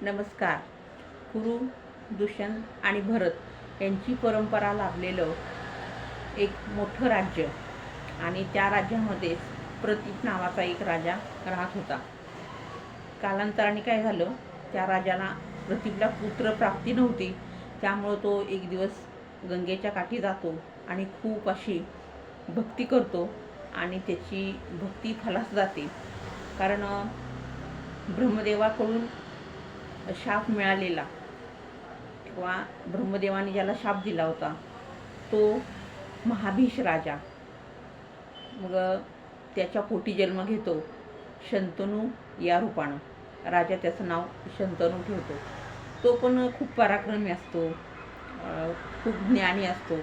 नमस्कार. कुरु दुष्यंत आणि भरत यांची परंपरा लाभलेलं एक मोठं राज्य आणि त्या राज्यामध्ये प्रतीक नावाचा एक राजा राहत होता. कालांतराने काय झालं त्या राजाला पुत्र पुत्रप्राप्ती नव्हती. त्यामुळं तो एक दिवस गंगेच्या काठी जातो आणि खूप अशी भक्ती करतो आणि त्याची भक्ती फलास जाते. कारण ब्रह्मदेवाकडून शाप मिळालेला. किंवा ब्रह्मदेवाने ज्याला शाप दिला होता तो महाभीष राजा. मग त्याच्या पोटी जन्म घेतो शंतनू या रूपानं. राजा त्याचं नाव शंतनू ठेवतो. तो पण खूप पराक्रमी असतो. खूप ज्ञानी असतो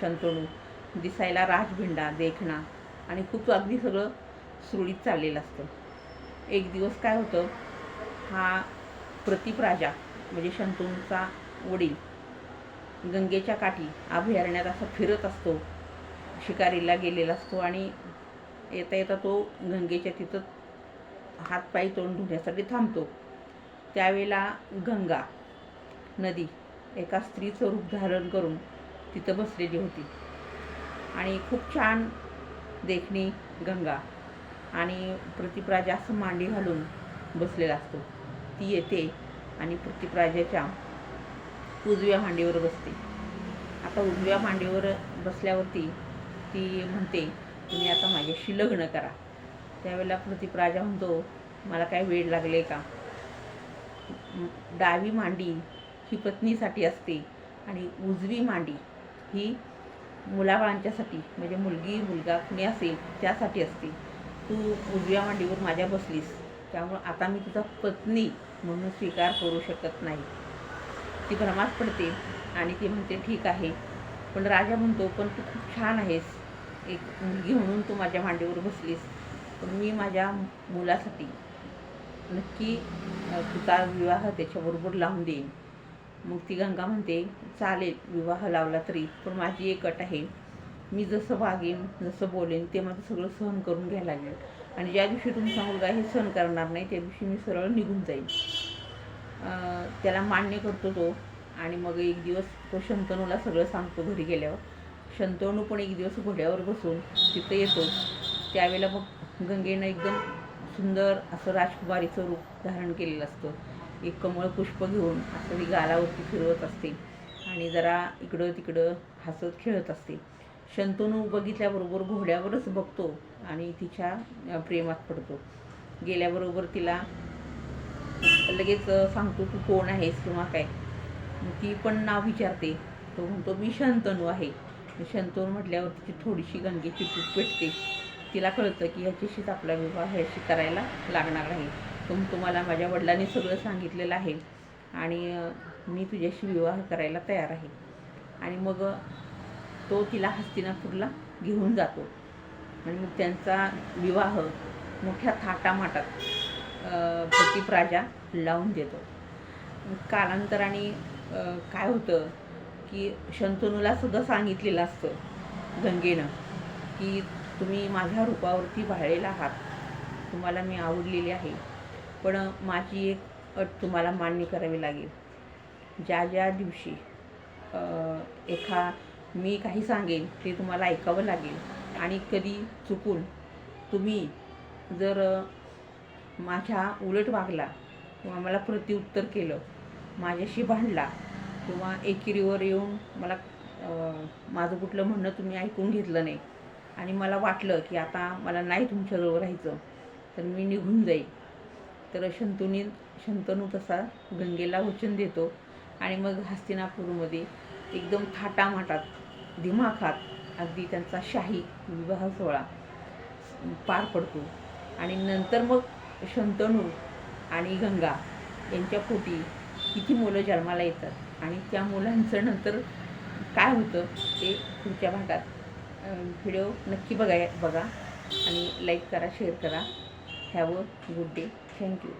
शंतनू. दिसायला राजभिंडा देखणा आणि खूप अगदी सगळं सुरळीत चाललेलं असतं. एक दिवस काय होतं हा प्रतीप राजा म्हणजे शंतनूचा वडील गंगेच्या काठी अभयारण्यात असा फिरत असतो शिकारीला गेलेला असतो आणि येता येता तो गंगेच्या तिथं हातपाय तोंड धुण्यासाठी थांबतो. त्यावेळेला गंगा नदी एका स्त्रीचं रूप धारण करून तिथं बसलेली होती. आणि खूप छान देखणी गंगा आणि प्रतिपराजा असं मांडी घालून बसलेला असतो. ती येते आणि पृथ्वीराजाच्या उजव्या मांडीवर बसते. आता उजव्या मांडीवर बसल्यावरती ती म्हणते तुम्ही आता माझ्याशी लग्न करा. त्यावेळेला पृथ्वीराजा म्हणतो मला काय वेळ लागले का? डावी मांडी ही पत्नीसाठी असते आणि उजवी मांडी ही मुलाबाळांच्यासाठी म्हणजे मुलगी मुलगा कुणी असेल त्यासाठी असते. तू उजव्या मांडीवर माझ्या बसलीस. त्यामुळं आता मी तुझा पत्नी म्हणून स्वीकार करू शकत नाही. ती भ्रमात पडते आणि ती म्हणते ठीक आहे पण राजा म्हणतो पण तू खूप छान आहेस. एक मुलगी म्हणून तू माझ्या मांडीवर बसलीस. पण मी माझ्या मुलासाठी नक्की तुझा विवाह त्याच्याबरोबर लावून देईन. मग ती गंगा म्हणते चालेल विवाह लावला तरी पण माझी एक अट आहे. मी जसं वागेन जसं बोलेन ते माझं सगळं सहन करून घ्यायला लागेल. आणि ज्या दिवशी तुमचा मुलगा हे सहन करणार नाही त्या दिवशी मी सरळ निघून जाईन. त्याला मान्य करतो तो. आणि मग एक दिवस तो शंतनूला सगळं सांगतो घरी गेल्यावर. शंतनू पण एक दिवस घोड्यावर बसून तिथं येतो. त्यावेळेला मग गंगेनं एकदम सुंदर असं राजकुमारीचं रूप धारण केलेलं असतं. एक कमळ पुष्प घेऊन असं ती गालावरती फिरवत असते. आणि जरा इकडं तिकडं हसत खेळत असते. शंतनू बघितल्याबरोबर घोड्यावरच बघतो. आणि तिच्या प्रेमात पडतो. गेल्याबरोबर तिला लगेच सांगतो तू कोण आहेस किंवा काय? ती पण नाव विचारते. तो म्हणतो मी शंतनू आहे. शंतनू म्हटल्यावर तिची थोडीशी गंगेची तूप पेटते. तिला कळतं की ह्याच्याशीच आपला विवाह ह्याशी करायला लागणार आहे. तो तुम्हाला माझ्या वडिलांनी सगळं सांगितलेलं आहे आणि मी तुझ्याशी विवाह करायला तयार आहे. आणि मग तो तिला हस्तिनापूरला घेऊन जातो. आणि मग त्यांचा विवाह मोठ्या थाटामाटात अं, प्रतीप राजा लावून देतो. मग कालांतराने काय होतं की शंतनूला सुद्धा सांगितलेलं असतं गंगेनं की तुम्ही माझ्या रूपावरती भाळलेला आहात. तुम्हाला मी आवडलेली आहे. पण माझी एक अट तुम्हाला मान्य करावी लागेल. ज्या ज्या दिवशी एखा मी काही सांगेन ते तुम्हाला ऐकावं लागेल. आणि कधी चुकून तुम्ही जर माझ्या उलट वागला किंवा मला प्रत्युत्तर केलं माझ्याशी भांडला किंवा एकेरीवर येऊन मला माझं कुठलं म्हणणं तुम्ही ऐकून घेतलं नाही आणि मला वाटलं की आता मला नाही तुमच्याजवळ राहायचं तर मी निघून जाईल तर शंतुनी शंतनू तसा गंगेला वचन देतो आणि मग हस्तिनापूरमध्ये एकदम थाटामाटात दिमाखात अगदी त्यांचा शाही विवाह सोहळा पार पडतो. आणि नंतर मग शंतनू आणि गंगा यांच्या पोटी किती मुलं जन्माला येतात आणि त्या मुलांचं नंतर काय होतं ते पुढच्या भागात व्हिडिओ नक्की बघाय बघा आणि लाईक करा शेअर करा. Have a good day thank you